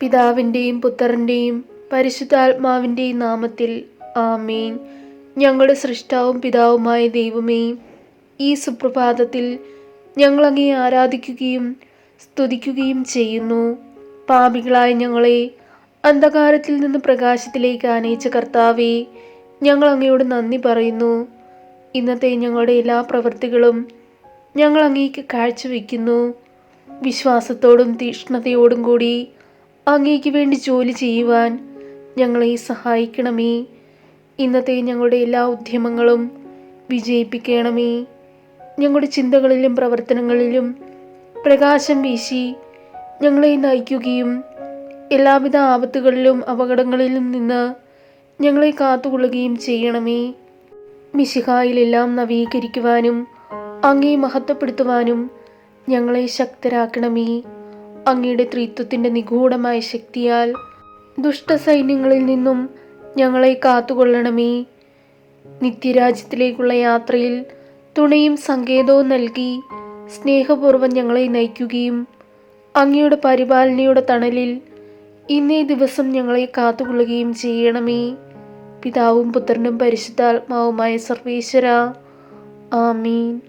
പിതാവിന്റെയും പുത്രന്റെയും പരിശുദ്ധാത്മാവിന്റെയും നാമത്തിൽ ആമേൻ. ഞങ്ങളുടെ സൃഷ്ടാവും പിതാവുമായ ദൈവമേ ഈ സുപ്രഭാതത്തിൽ ഞങ്ങൾ അങ്ങേ ആരാധിക്കുകയും സ്തുതിക്കുകയും ചെയ്യുന്നു. പാപികളായ ഞങ്ങളെ അന്ധകാരത്തിൽ നിന്ന് പ്രകാശത്തിലേക്ക് ആനയിച്ച കർത്താവെ ഞങ്ങൾ അങ്ങയോട് നന്ദി പറയുന്നു. ഇന്നത്തെ ഞങ്ങളുടെ എല്ലാ പ്രവൃത്തികളും ഞങ്ങൾ അങ്ങേക്ക് കാഴ്ചവെക്കുന്നു. വിശ്വാസത്തോടും തീക്ഷ്ണതയോടും കൂടി അങ്ങേക്ക് വേണ്ടി ജോലി ചെയ്യുവാൻ ഞങ്ങളെ സഹായിക്കണമേ. ഇന്നത്തെ ഞങ്ങളുടെ എല്ലാ ഉദ്യമങ്ങളും വിജയിപ്പിക്കണമേ. ഞങ്ങളുടെ ചിന്തകളിലും പ്രവർത്തനങ്ങളിലും പ്രകാശം വീശി ഞങ്ങളെ നയിക്കുകയും എല്ലാവിധ ആപത്തുകളിലും അപകടങ്ങളിലും നിന്ന് ഞങ്ങളെ കാത്തുകൊള്ളുകയും ചെയ്യണമേ. മിശിഹായിലെല്ലാം നവീകരിക്കുവാനും അങ്ങേ മഹത്വപ്പെടുത്തുവാനും ഞങ്ങളെ ശക്തരാക്കണമേ. അങ്ങയുടെ ത്രിത്വത്തിന്റെ നിഗൂഢമായ ശക്തിയാൽ ദുഷ്ടസൈന്യങ്ങളിൽ നിന്നും ഞങ്ങളെ കാത്തുകൊള്ളണമേ. നിത്യരാജ്യത്തിലേക്കുള്ള യാത്രയിൽ തുണയും സങ്കേതവും നൽകി സ്നേഹപൂർവം ഞങ്ങളെ നയിക്കുകയും അങ്ങയുടെ പരിപാലനയുടെ തണലിൽ ഇന്നേ ദിവസം ഞങ്ങളെ കാത്തുകൊള്ളുകയും ചെയ്യണമേ. പിതാവും പുത്രനും പരിശുദ്ധാത്മാവുമായ സർവേശ്വര. ആമീൻ.